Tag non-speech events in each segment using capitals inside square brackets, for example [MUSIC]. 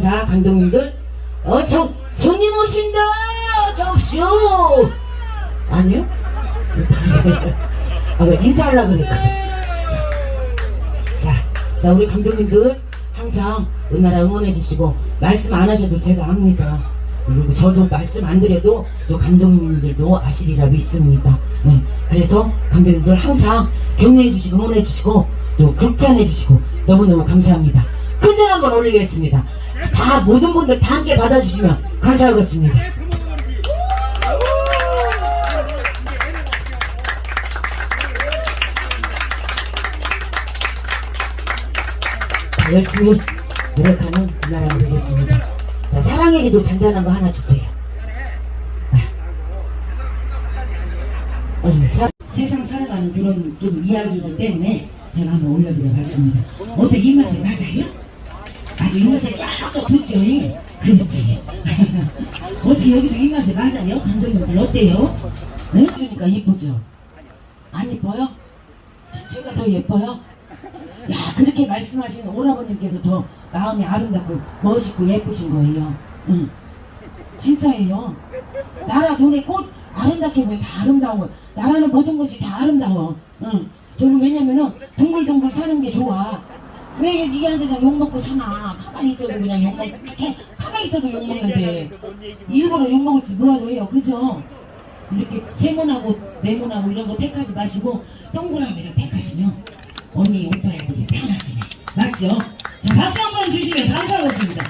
자, 감독님들, 어서 손님 오신다. 어서 오시오. 아니요? [LAUGHS] 아, 왜 인사하려고 그러니까. 자, 자, 우리 감독님들 항상 은나라 응원해 주시고 말씀 안 하셔도 제가 압니다. 그리고 저도 말씀 안 드려도 또 감독님들도 아시리라 믿습니다. 네, 그래서 감독님들 항상 격려해 주시고 응원해 주시고 또 극찬해 주시고 너무너무 감사합니다. 큰절 한번 올리겠습니다. 다 모든 분들 다 함께 받아주시면 감사하겠습니다. 자, 열심히 노력하는 나라 되겠습니다. 자, 사랑에게도 잔잔한 거 하나 주세요. 어, 사- 세상 살아가는 그런 좀 이야기들 때문에 제가 한번 올려드려 봤습니다. 어때 입맛에 맞아요? 아주 입맛에 쫙쫙 붙죠? 그렇지. [LAUGHS] 어떻게 여기도 입맛에 맞아요? 감독님들 어때요? 네? 주니까 이쁘죠? 안 이뻐요? 제가 더 예뻐요? 야 그렇게 말씀하시는 오라버님께서 더 마음이 아름답고 멋있고 예쁘신 거예요. 응. 진짜예요. 나라 눈에 꽃 아름답게 보면 다 아름다워. 나라는 모든 것이 다 아름다워. 응. 저는 왜냐면은 둥글둥글 사는 게 좋아. 왜 이게 한 세상 욕 먹고 사나? 가만히 있어도 그냥 욕 먹, 이렇게 가만히 있어도 욕 먹는데 일부러 욕 먹을지 뭐하러 해요, 그죠? 이렇게 세모나고 네모나고 이런 거 택하지 마시고 동그라미를 택하시면 언니 오빠애들이 편하시네. 맞죠? 자 박수 한 번 주시면 감사하겠습니다.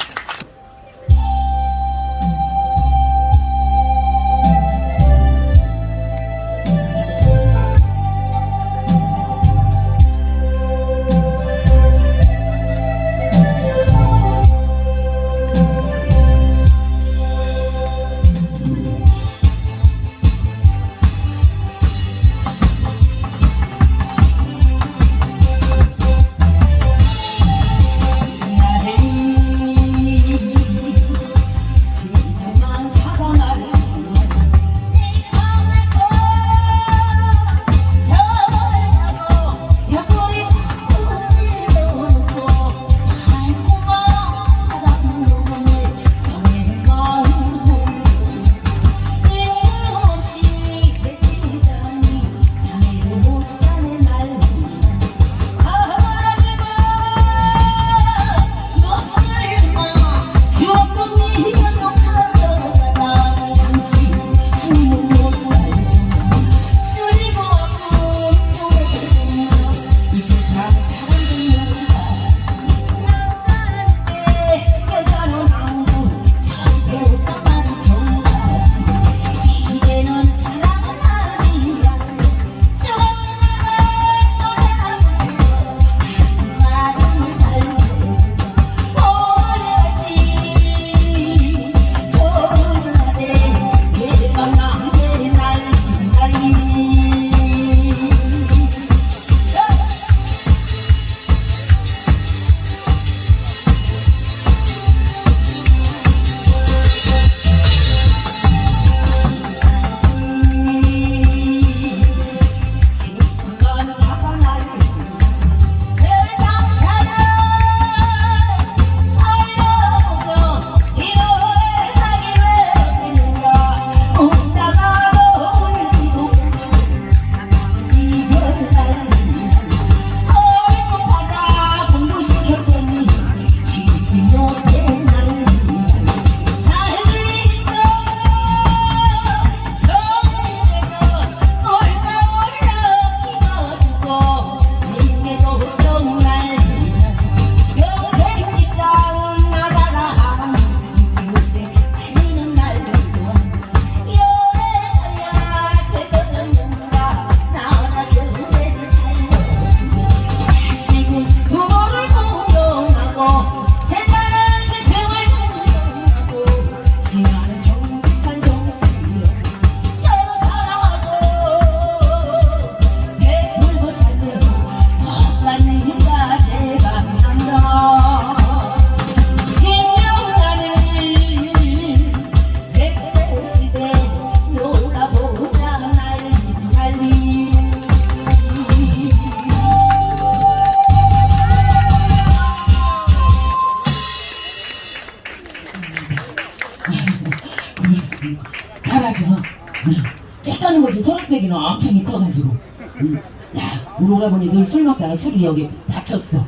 야, 우리 오라버니 늘 술 먹다가 술이 여기 다쳤어.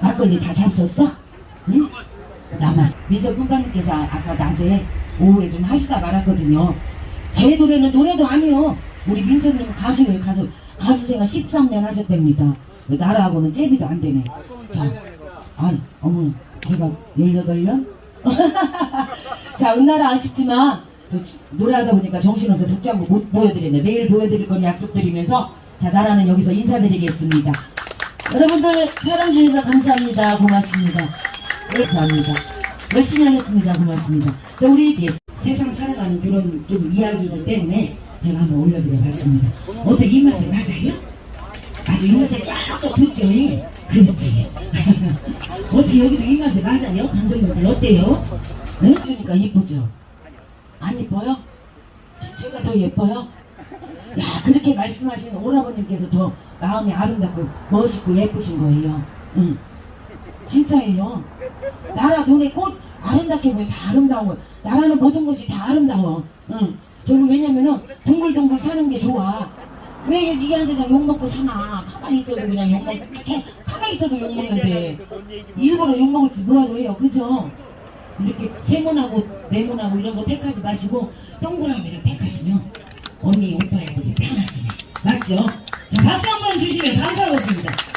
막걸리 다 잡섰어? 응? 나만 민석 군방님께서 아까 낮에 오후에 좀 하시다 말았거든요. 제 노래는 노래도 아니요. 우리 민석님은 가수예요, 가수. 가수 생활 13년 하셨답니다. 나라하고는 제비도 안 되네. 자, 아니, 어머, 제가 18년? [LAUGHS] 자, 은나라 아쉽지만, 노래하다 보니까 정신없어 독장구 못 보여드렸네. 내일 보여드릴 건 약속드리면서, 자, 나라는 여기서 인사드리겠습니다. 여러분들 사랑 주셔서 감사합니다. 고맙습니다. 감사합니다. 열심히 하겠습니다. 고맙습니다. 자, 우리 예, 세상 살아가는 그런 좀 이야기이기 때문에 제가 한번 올려드려 봤습니다. 어때 입맛에 맞아요? 아주 입맛에 쫙쫙 붙죠? 예? 그렇지. [LAUGHS] 어떻게 여기도 입맛에 맞아요? 감독님들 어때요? 응? 그러니까 이쁘죠? 안 이뻐요? 제가 더 예뻐요? 야 그렇게 말씀하시는 오라버님께서 더 마음이 아름답고 멋있고 예쁘신 거예요. 응. 진짜예요. 나라 눈에 꽃 아름답게 보면 다 아름다운 거예요. 나라는 모든 것이 다 아름다워. 응. 저는 왜냐면은 둥글둥글 사는 게 좋아. 왜 이한 세상 욕 먹고 사나? 가만히 있어도 그냥 욕 먹, 개- 가만히 있어도 욕 먹는데 일부러 욕 먹을지 뭐하러 해요, 그죠? 이렇게 세모나고 네모나고 이런 거 택하지 마시고 동그라미를 택하시면 언니 오빠애들이 편하시네. 맞죠? 자 박수 한 번 주시면 감사하겠습니다.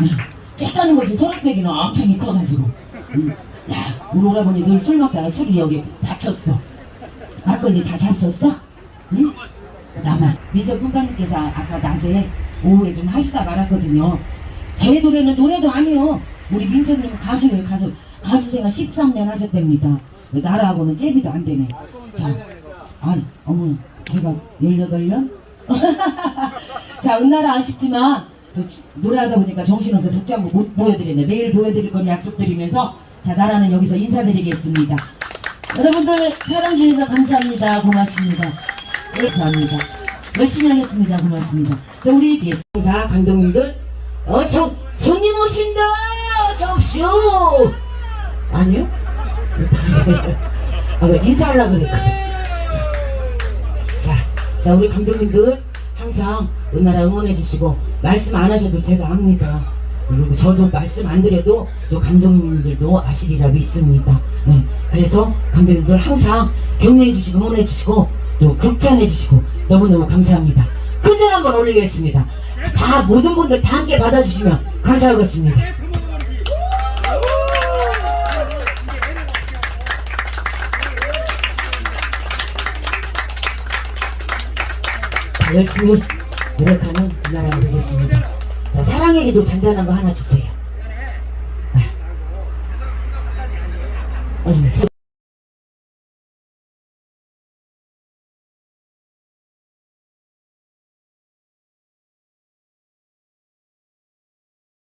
응. 쬐까는 것이 소락배기는 엄청. 응. 야, 우리 오라버니 늘 술 먹다가 술이 여기 다쳤어. 막걸리 다 잡섰어? 응? 나만 민석 군가님께서 아까 낮에 오후에 좀 하시다 말았거든요. 제 노래는 노래도 아니요. 우리 민석님 가수예요, 가수. 가수 생활 13년 하셨답니다. 나라하고는 잽이도 안 되네. 자, 아니, 어머, 제가 18년? [LAUGHS] 자, 은나라 아쉽지만, 노래하다 보니까 정신없어 독장구 못 보여드렸네. 내일 보여드릴 건 약속드리면서, 자, 나라는 여기서 인사드리겠습니다. 여러분들 사랑주셔서 감사합니다. 고맙습니다. 네, 감사합니다. 열심히 하겠습니다. 고맙습니다. 자, 우리 예수자 강동님들, 어, 성, 손님 오신다! 어서옵쇼! 아니요? [LAUGHS] 아, 왜 인사하려고 그러니까. 자, 자, 우리 감독님들 항상 은나라 응원해 주시고, 말씀 안 하셔도 제가 압니다. 그리고 저도 말씀 안 드려도 또 감독님들도 아시리라 믿습니다. 네, 그래서 감독님들 항상 격려해 주시고 응원해 주시고 또 극찬해 주시고 너무너무 감사합니다. 큰절 한번 올리겠습니다. 다 모든 분들 다 함께 받아주시면 감사하겠습니다. 자, 열심히 노력하는 나라가 되겠습니다. 자, 사랑에게도 잔잔한 거 하나 주세요. 아. 어,